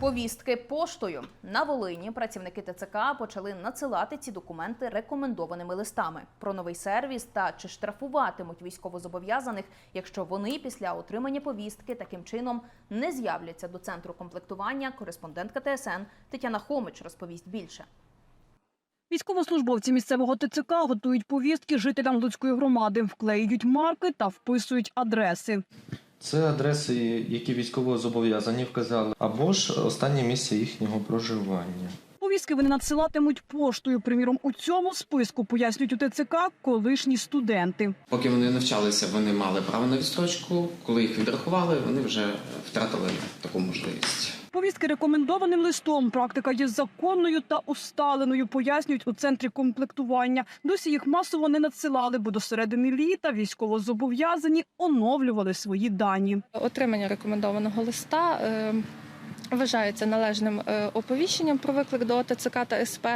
Повістки поштою на Волині працівники ТЦК почали надсилати ці документи рекомендованими листами про новий сервіс та чи штрафуватимуть військовозобов'язаних, якщо вони після отримання повістки таким чином не з'являться до центру комплектування. Кореспондентка ТСН Тетяна Хомич розповість більше. Військовослужбовці місцевого ТЦК готують повістки жителям Луцької громади, вклеюють марки та вписують адреси. Це адреси, які військово зобов'язані вказали, або ж останнє місце їхнього проживання. Повістки вони надсилатимуть поштою. Приміром, у цьому списку пояснюють у ТЦК колишні студенти. Поки вони навчалися, вони мали право на відстрочку. Коли їх відрахували, вони вже втратили таку можливість. Повістки рекомендованим листом. Практика є законною та усталеною. Пояснюють у центрі комплектування. Досі їх масово не надсилали, бо до середини літа військовозобов'язані оновлювали свої дані. Отримання рекомендованого листа е, вважається належним е, оповіщенням про виклик до ТЦК та СП,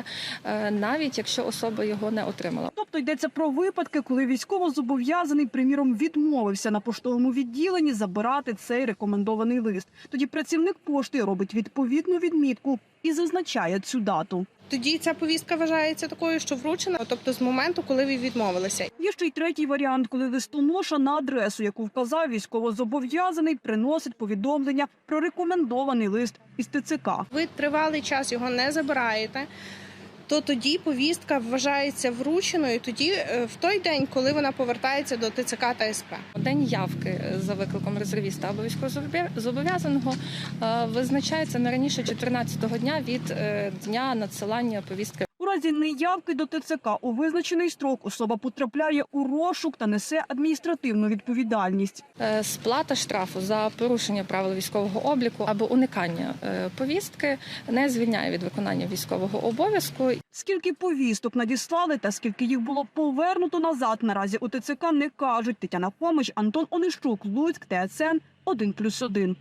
е, навіть якщо особа його не отримала. Тобто йдеться про випадки, коли військовозобов'язаний, приміром, відмовився на поштовому відділенні забирати цей рекомендований лист. Тоді працівник пошти робить відповідну відмітку і зазначає цю дату. Тоді ця повістка вважається такою, що вручена, тобто з моменту, коли ви відмовилися. Є ще й третій варіант, коли листоноша на адресу, яку вказав військовозобов'язаний, приносить повідомлення про рекомендований лист із ТЦК. Ви тривалий час його не забираєте. То тоді повістка вважається врученою тоді е, в той день, коли вона повертається до ТЦК та СП. День явки за викликом резервіста або військовозобов'язаного е, визначається не раніше 14-го дня від е, дня надсилання повістки. Разі неявки до ТЦК у визначений строк особа потрапляє у розшук та несе адміністративну відповідальність. Е, Сплата штрафу за порушення правил військового обліку або уникання е, повістки не звільняє від виконання військового обов'язку. Скільки повісток надіслали та скільки їх було повернуто назад, наразі у ТЦК не кажуть. Тетяна Хомич, Антон Онищук, Луцьк, ТСН 1+,1.